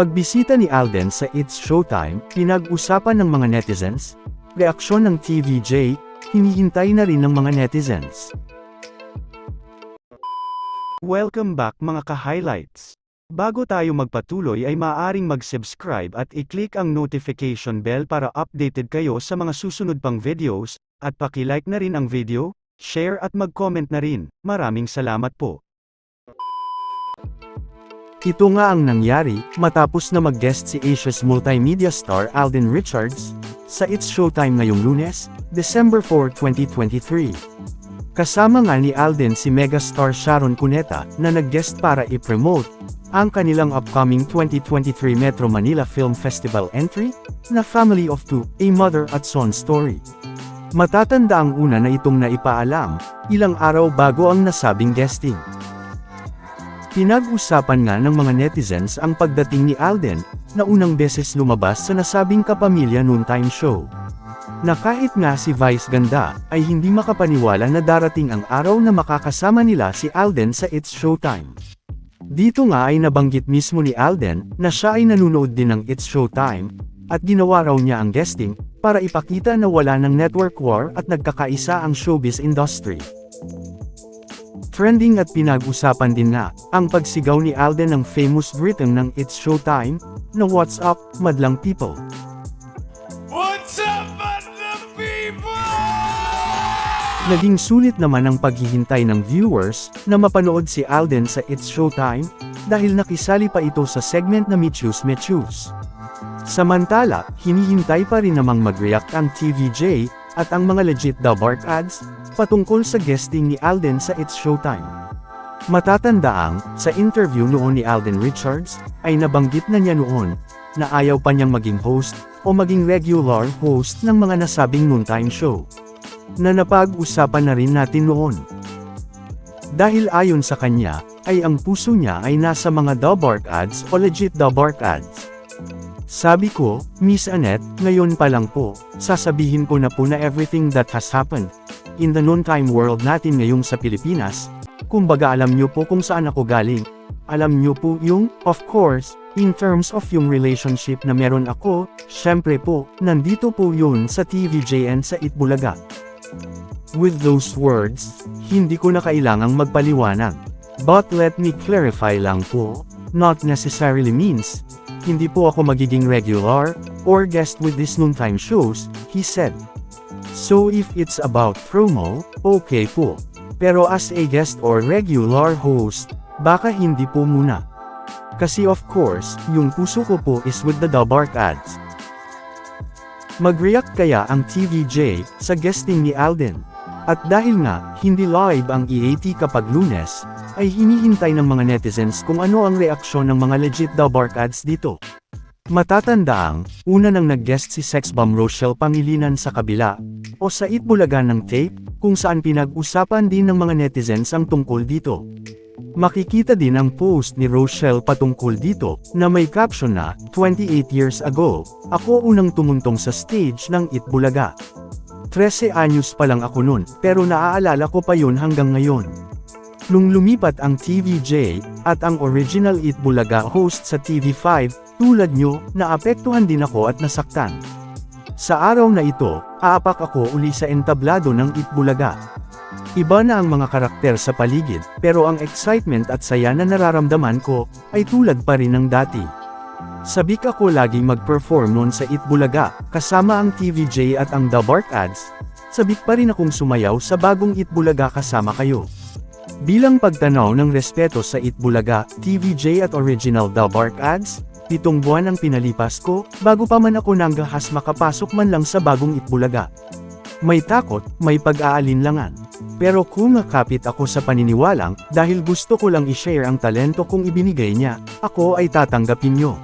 Pagbisita ni Alden sa It's Showtime, pinag-usapan ng mga netizens, reaksyon ng TVJ, hinihintay na rin ng mga netizens. Welcome back mga ka-highlights. Bago tayo magpatuloy ay maaaring mag-subscribe at i-click ang notification bell para updated kayo sa mga susunod pang videos, at paki-like na rin ang video, share at mag-comment na rin. Maraming salamat po. Ito nga ang nangyari, matapos na mag-guest si Asia's multimedia star Alden Richards, sa It's Showtime ngayong lunes, December 4, 2023. Kasama nga ni Alden si megastar Sharon Cuneta, na nag-guest para i-promote, ang kanilang upcoming 2023 Metro Manila Film Festival entry, na Family of Two, A Mother at Son Story. Matatanda ang una na itong naipaalam, ilang araw bago ang nasabing guesting. Pinag-usapan nga ng mga netizens ang pagdating ni Alden, na unang beses lumabas sa nasabing kapamilya noontime show. Na kahit nga si Vice Ganda, ay hindi makapaniwala na darating ang araw na makakasama nila si Alden sa It's Showtime. Dito nga ay nabanggit mismo ni Alden, na siya ay nanunood din ng It's Showtime, at ginawa raw niya ang guesting, para ipakita na wala ng network war at nagkakaisa ang showbiz industry. Trending at pinag-usapan din nga, ang pagsigaw ni Alden ng famous rhythm ng It's Showtime, na What's Up, Madlang People. What's up, the people? Naging sulit naman ang paghihintay ng viewers, na mapanood si Alden sa It's Showtime, dahil nakisali pa ito sa segment na Michus Mechus. Samantala, hinihintay pa rin namang mag-react ang TVJ, at ang mga legit daw bark ads, patungkol sa guesting ni Alden sa It's Showtime. Matatandaang, sa interview noon ni Alden Richards, ay nabanggit na niya noon, na ayaw pa niyang maging host, o maging regular host ng mga nasabing noontime show. Na napag-usapan na rin natin noon. Dahil ayon sa kanya, ay ang puso niya ay nasa mga Dabark ads o legit Dabark ads. Sabi ko, Miss Annette, ngayon pa lang po, sasabihin ko na po na everything that has happened, in the noontime world natin ngayong sa Pilipinas, kumbaga alam niyo po kung saan ako galing, alam niyo po yung, of course, in terms of yung relationship na meron ako, syempre po, nandito po yun sa TVJN sa Itbulaga. With those words, hindi ko na kailangang magpaliwanag. But let me clarify lang po, not necessarily means, hindi po ako magiging regular, or guest with these noontime shows, he said. So if it's about promo, okay po. Pero as a guest or regular host, baka hindi po muna. Kasi of course, yung puso ko po is with the Dabark ads. Mag-react kaya ang TVJ sa guesting ni Alden? At dahil nga, hindi live ang EAT kapag lunes, ay hinihintay ng mga netizens kung ano ang reaksyon ng mga legit Dabark ads dito. Matatandaang, una nang nag-guest si sex bomb Rochelle Pangilinan sa kabila, o sa Itbulaga ng tape, kung saan pinag-usapan din ng mga netizens ang tungkol dito. Makikita din ang post ni Rochelle patungkol dito, na may caption na, 28 years ago, ako unang tumuntong sa stage ng Itbulaga. 13 anyos pa lang ako nun, pero naaalala ko pa yun hanggang ngayon. Nung lumipat ang TVJ, at ang original Itbulaga host sa TV5, tulad nyo, naapektuhan din ako at nasaktan. Sa araw na ito, aapak ako uli sa entablado ng Itbulaga. Iba na ang mga karakter sa paligid, pero ang excitement at saya na nararamdaman ko, ay tulad pa rin ng dati. Sabik ako laging mag-perform noon sa Itbulaga, kasama ang TVJ at ang The Bark Ads. Sabik pa rin akong sumayaw sa bagong Itbulaga kasama kayo. Bilang pagtanaw ng respeto sa Itbulaga, TVJ at original The Bark Ads, pitong buwan ang pinalipas ko, bago pa man ako nanggahas makapasok man lang sa bagong Itbulaga. May takot, may pag-aalinlangan. Pero kung nakapit ako sa paniniwalang, dahil gusto ko lang i-share ang talento kong ibinigay niya, ako ay tatanggapin nyo.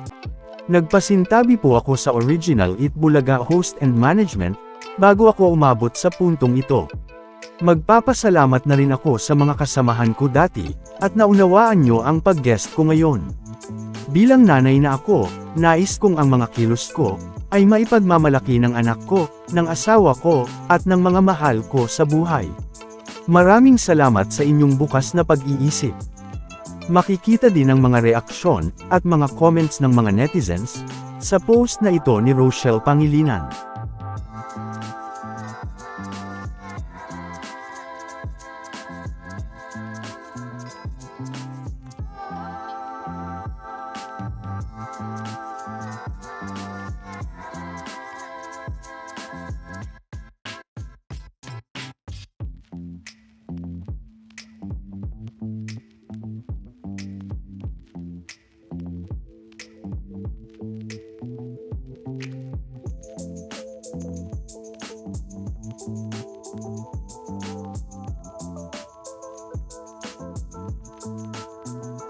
Nagpasintabi po ako sa original Itbulaga host and management, bago ako umabot sa puntong ito. Magpapasalamat na rin ako sa mga kasamahan ko dati, at naunawaan nyo ang pag-guest ko ngayon. Bilang nanay na ako, nais kong ang mga kilos ko, ay maipagmamalaki ng anak ko, ng asawa ko, at ng mga mahal ko sa buhay. Maraming salamat sa inyong bukas na pag-iisip. Makikita din ang mga reaksyon at mga comments ng mga netizens sa post na ito ni Rochelle Pangilinan.